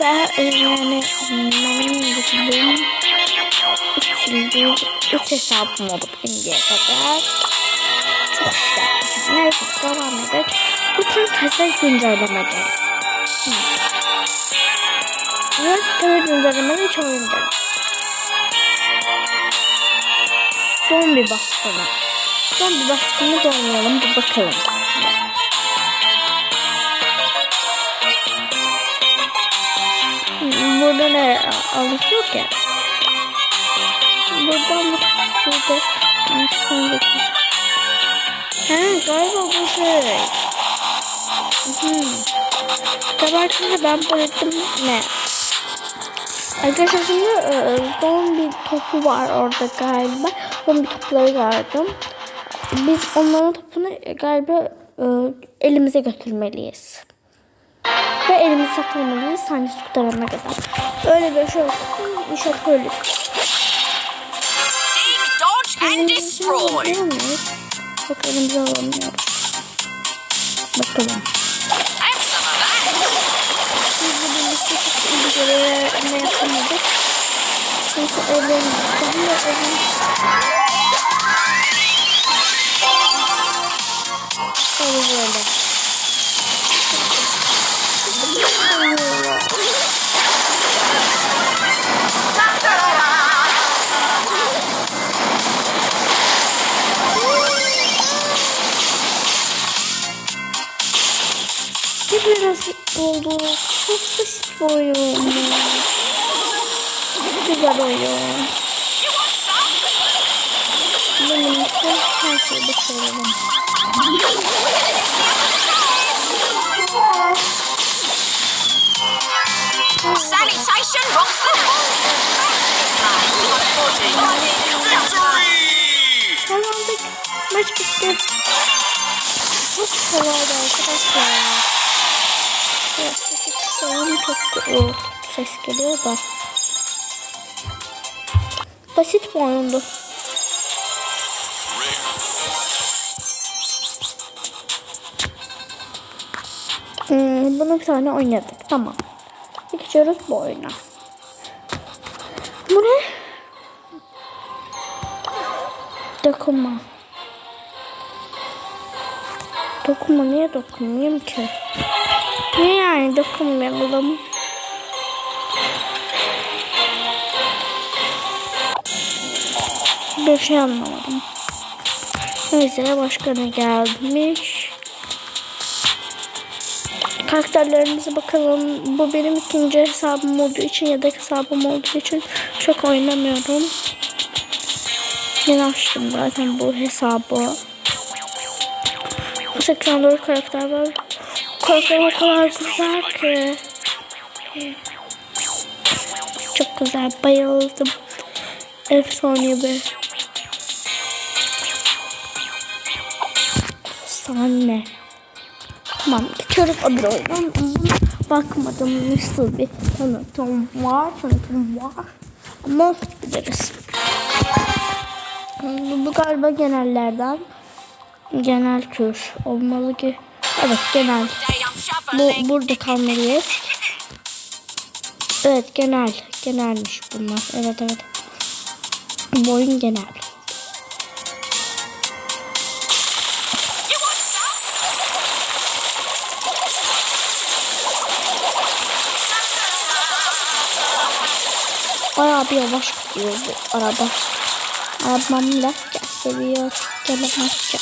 Ve yani benim yüzüm üçüncü üç hesabım oldu şimdiye kadar. Çok güzel. Neyse devam edelim. Bu tür kasa güncellemede. Ve kasa güncellemede hiç oynayacağım. Zombi baskını. Zombi baskını da oynayalım bir bakalım. Burada ne anlatıyor ki? Buradan bak burada. He galiba bu şey. Hmm. Tabii ben bıraktım ne? Arkadaşlar şimdi e, zombi topu var orada galiba. Zombi topları gördüm. Biz onların topunu galiba e, elimize götürmeliyiz. Ve elimizi satılmalıyız sahnesi kurtarana kadar. Öyle bir şey İnşallah öyle. And destroy. Alamıyoruz. Bakalım. Çok iyi bir görev ne yapamadık. Çünkü evlerimiz daha da evimiz. Öyle böyle. Oldu. Çok basit bir oyun. Çok güzel oyun. Benim için her şeyi başaralım. Sanitation rocks the Victory! Kazandık. Maç bitti. Çok kolaydı arkadaşlar. Kısayım. Çok o, ses geliyor da. Basit bir oyundu. Hmm, bunu bir tane oynadık. Tamam. Geçiyoruz bu oyuna. Bu ne? Dokunma. Dokunma niye dokunmayayım ki? Niye yani dokunmayalım? Bir şey anlamadım. Neyse başka ne gelmiş? Karakterlerimize bakalım. Bu benim ikinci hesabım olduğu için ya da hesabım olduğu için çok oynamıyorum. Yeni açtım zaten bu hesabı. 84 karakter var. Karakter o kadar güzel ki. Çok güzel. Bayıldım. Efsane bir. Sahne. Tamam geçiyoruz öbür oyundan. Bakmadım nasıl bir tanıtım var. Tanıtım var. Ama biliriz. Bu, bu galiba genellerden. Genel tür olmalı ki. Evet genel. Bu burada kalmalıyız. Evet genel. Genelmiş bunlar. Evet evet. Bu genel. Bayağı bir yavaş gidiyor bu araba. Arabam laf gel seviyor. Gelemez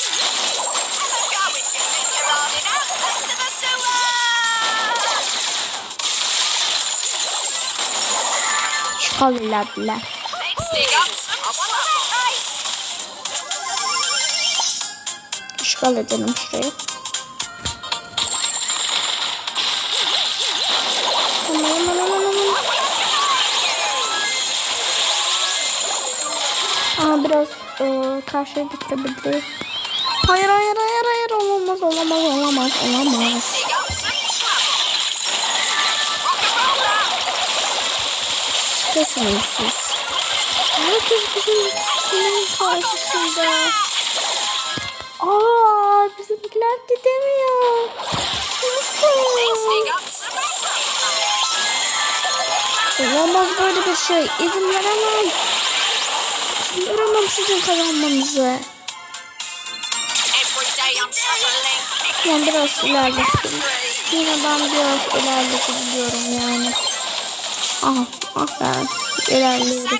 ki. Çıkarlarlar. İşgal edelim şurayı. Aa biraz e, karşıya gidebilir. Hayır hayır hayır hayır olamaz olamaz olamaz olamaz. Harikasınız siz. Herkes bizim senin karşısında. Aa, bizimkiler gidemiyor. Nasıl? Olamaz böyle bir şey. İzin veremem. Veremem sizin kazanmanızı. Ben biraz ilerlettim. Yine ben biraz ilerletebiliyorum yani. Aha, ah ben ilerliyorum.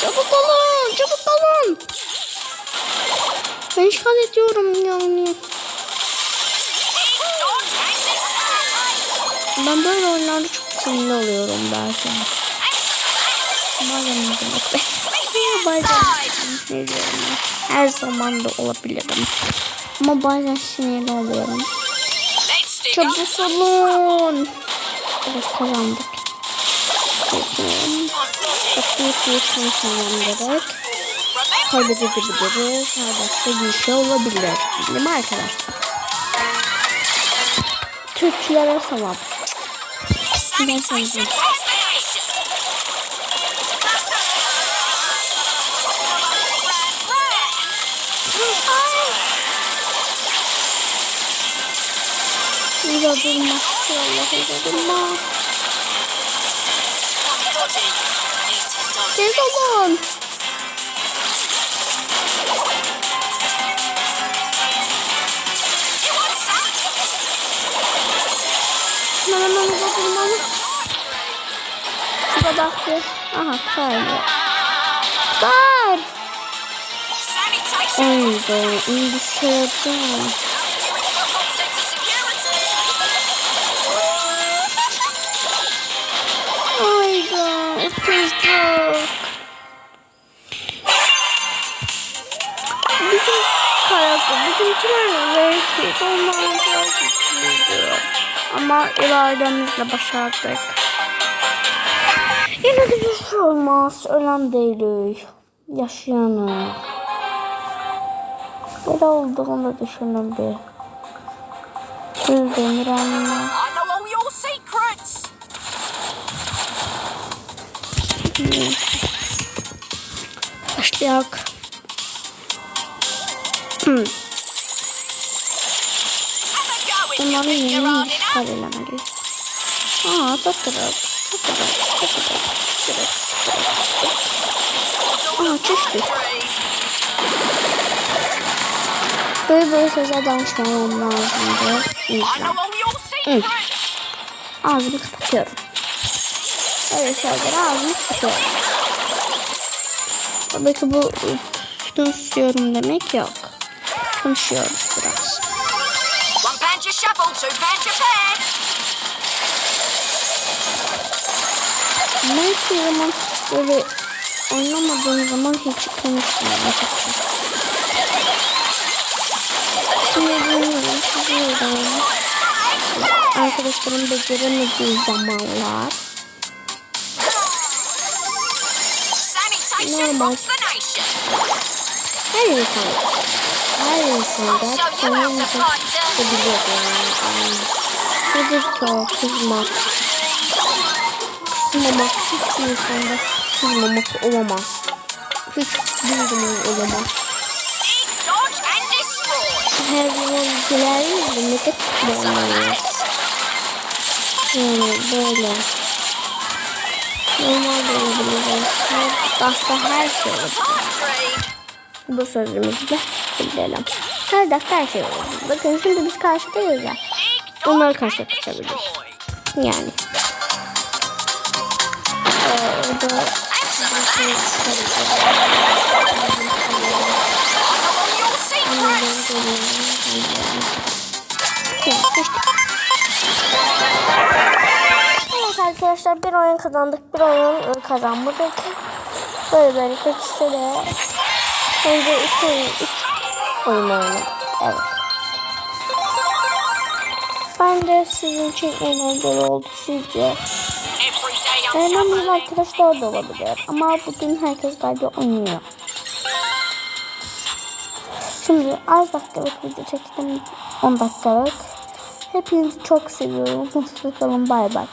Çabuk olun, çabuk olun. Ben işgal ediyorum yani. Ben böyle oyunlarda çok sinirli oluyorum belki. Bazen ne demek be? Bazen diyorum ya. Her zaman da olabilirim. Ama bazen sinirli oluyorum. Çabuk olun. Evet kazandık. Konuşmam gerek. Remember Kaybedebiliriz. Her dakika bir şey olabilir. Değil mi arkadaşlar? Türkçülere selam. sanitation rocks Burada durma. Vallahi durma. Dodgy. Need to dodge Tez olun. Hemen hemen burada durmalı. Şurada baktı. Aha kaydı. Kar. Sanitation Ay bizimkiler zevkli. Güçlüydü. Ama irademizle başardık. Yine bir şey olmaz. Ölen değiliz. Yaşayanız. Ne olduğunu düşünün bir. Your secrets. Başlayak. Hmm. Yeni hard işgal elemeliyiz. Aa, tatarak. Tatarak. Tatarak. Tatarak. Aa, çüştü. Böyle böyle sözler danışmam lazımdı. I know all your secrets. Ağzımı kapatıyorum. Öyle sözleri ağzımı kapatıyorum. Buradaki bu konuşuyorum demek yok. Konuşuyoruz biraz. Shovel, two pound your pen. Ben hiçbir zaman böyle oynamadığım zaman hiç konuşmuyorum açıkçası. Şimdi bilmiyorum, biliyorum. Arkadaşlarım beceremediği zamanlar Normal. her insan, her insan Show you how to gerçekten fight dirty. biliyor yani. Nedir ki kızmak? Kızmamak hiç insanda kızmamak olamaz. Hiç bir zaman olamaz. Her zaman güler yüzlü negatif bir that. Yani böyle. Normal de olabilir. Hatta her şey olabilir. Bu sözümüzle her şey olabilir. Bakın şimdi biz karşıdayız ya. Dodge, karşıya destroy. Yani. Ee, da. Evet arkadaşlar bir oyun kazandık bir oyun kazanmadık. Böyle böyle kaçışta da önce iki oyun, üç oyun oynadık. Evet. Ben de sizin için eğlenceli oldu sizce. Eğlenceli arkadaşlar da olabilir ama bugün herkes galiba oynuyor. Şimdi az dakikalık video çektim. 10 dakikalık. Hepinizi çok seviyorum. Hoşçakalın. Bay bay.